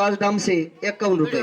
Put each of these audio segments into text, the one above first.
काल दाम से इक्यावन रुपए।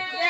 Yeah.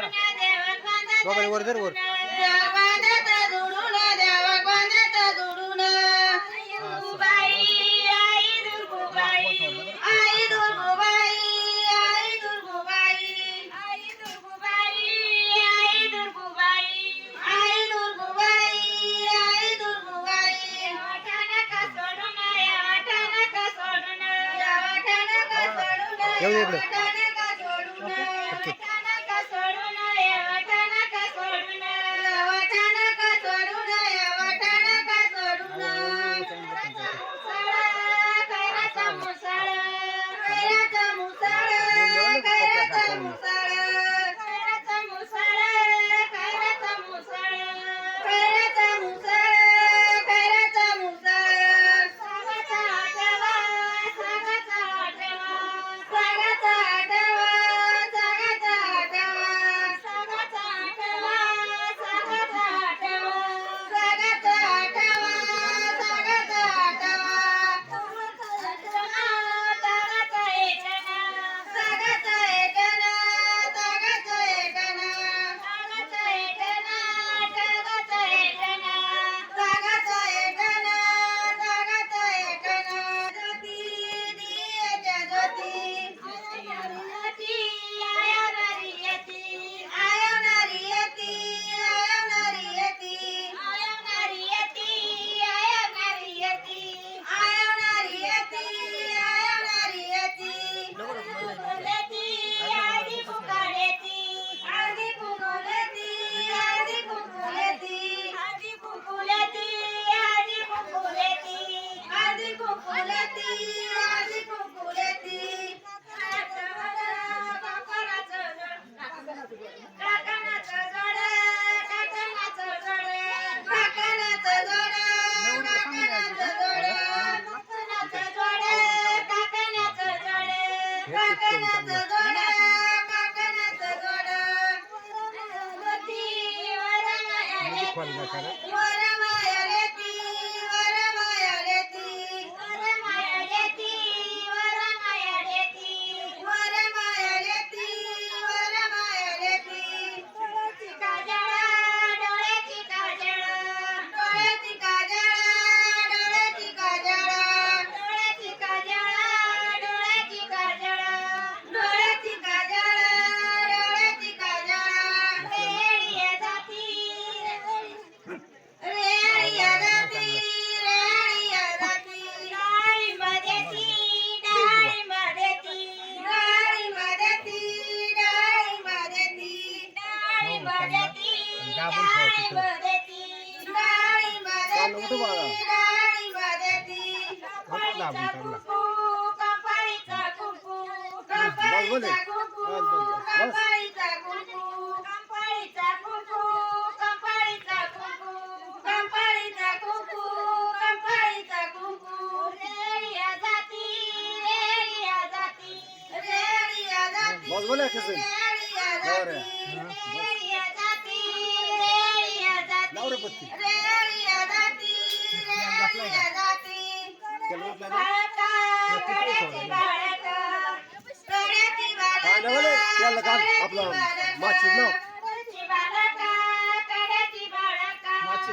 जरा बघा वर. जर वर येऊ इकडे. மூசா மூசா बोला कसं नवरपत्ती याला काल आपलं माची नाव माची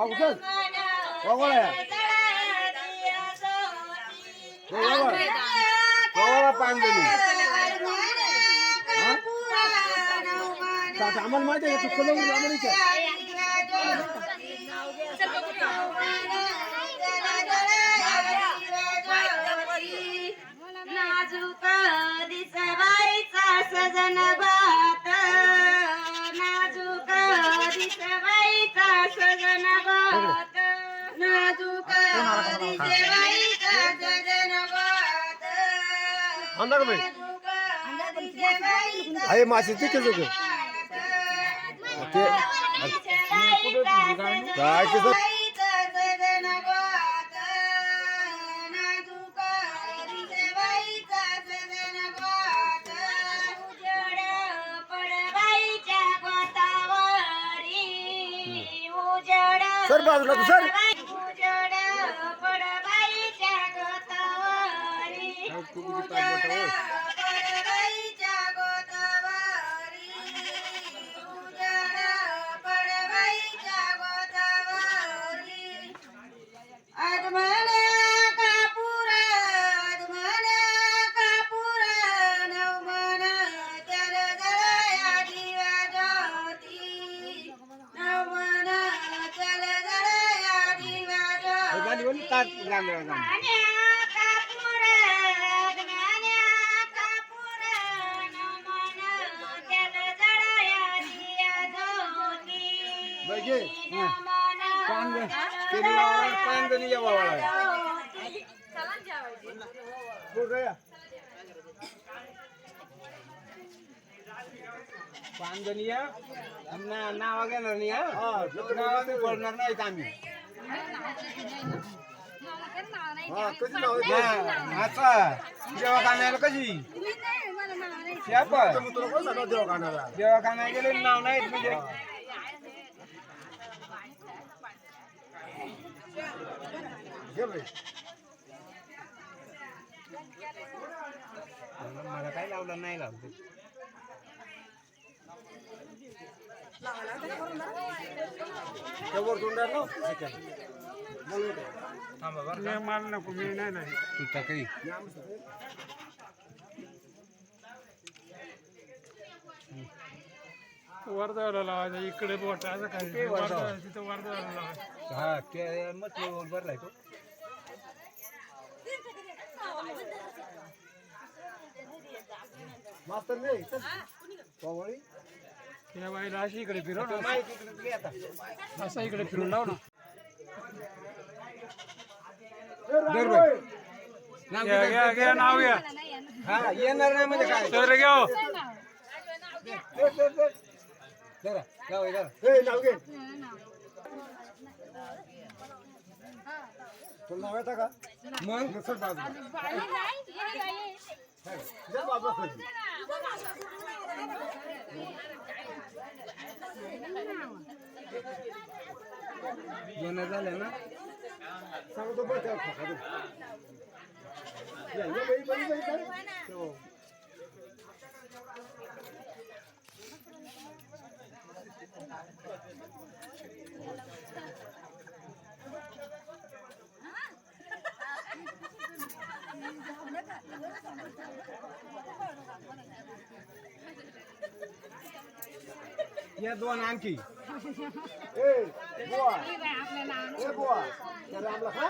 বুঝছেন কগড়া কগড়া পাঞ্জনি আমার মাঝে একটু খোলো हाँ। अंदर में अरे हाँ, मासी ठीक है जोगे। ओके। काय के सर सर बाजू लगा सर। आता गांधळा पांजनीय नाव घेणार नाही पडणार नाहीत आम्ही. देवाखान्याला कशी देवाखान्याला देवाखान्या गेले नाव नाही म्हणजे मला काय लावलं नाही लावलं त्यावर तोंडार ना माल नको मी नाही नाही. तू टाकळी इकडे बोट असं काय? वर्धा तिथं वर्धाला लावायचं. तो अशी इकडे फिरव असा इकडे फिरून लाव ना. ए, रांगोळी. घ्या घ्या घ्या नाव घ्या हा येणार नाही म्हणजे काय तर घ्या हो. ए, ए, ए. जरा, जाऊ दे, जरा. ए, नाव घे तुला नाव येतं का मग नसेल बाजू जा बाजूला खाली. जुनं झालं ना सांगतो बरं त्या खाली. या, या, बाई, बाई, बाई, बाई. हो. या दोन आणखी ए, बुवा. ए, बुवा. त्याला आपला खा.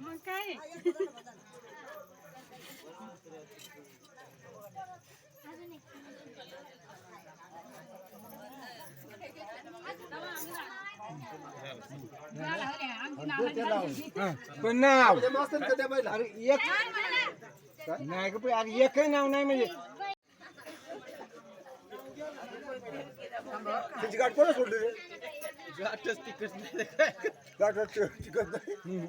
मग काय पण नाव ते मास्तर का त्या बाईला? अरे एक नाही का पण अरे एकही नाव नाही म्हणजे त्याची गाठ कोणा सोडली रे? गाठच तिकट नाही.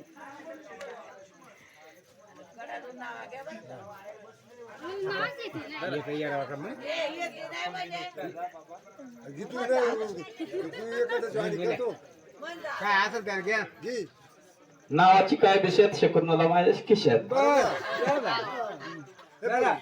मग? गीतू नाही काय असेल तर घ्या घे. नावाची काय दिशेत शकुनाला माझ्या खिशात. बरं, चला. चला.